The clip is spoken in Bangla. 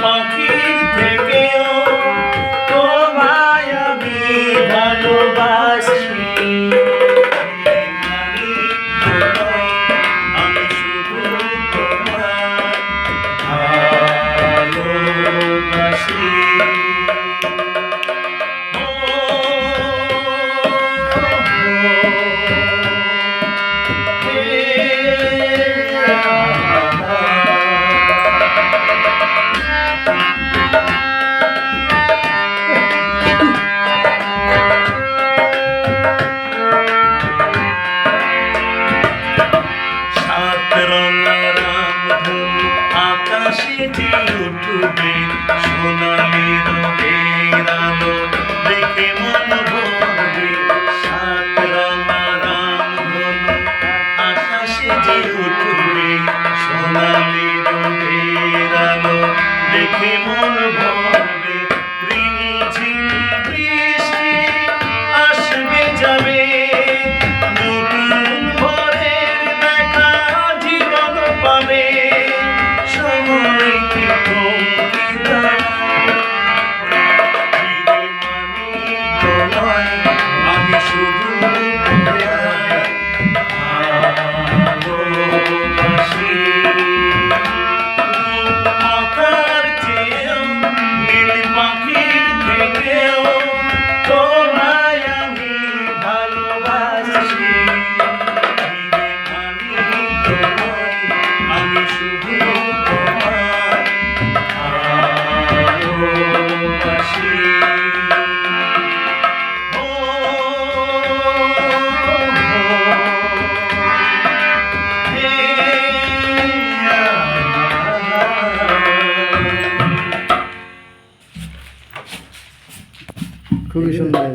monkey, রঙারাম ধুম আকাশে যে উঠবে সোনালি রঙের আলো দেখে মন ভরবে সাত রঙারাম ধুম আকাশে যে উঠবে সোনালি রঙের আলো দেখে মন ভরবে Música খুবই সুন্দর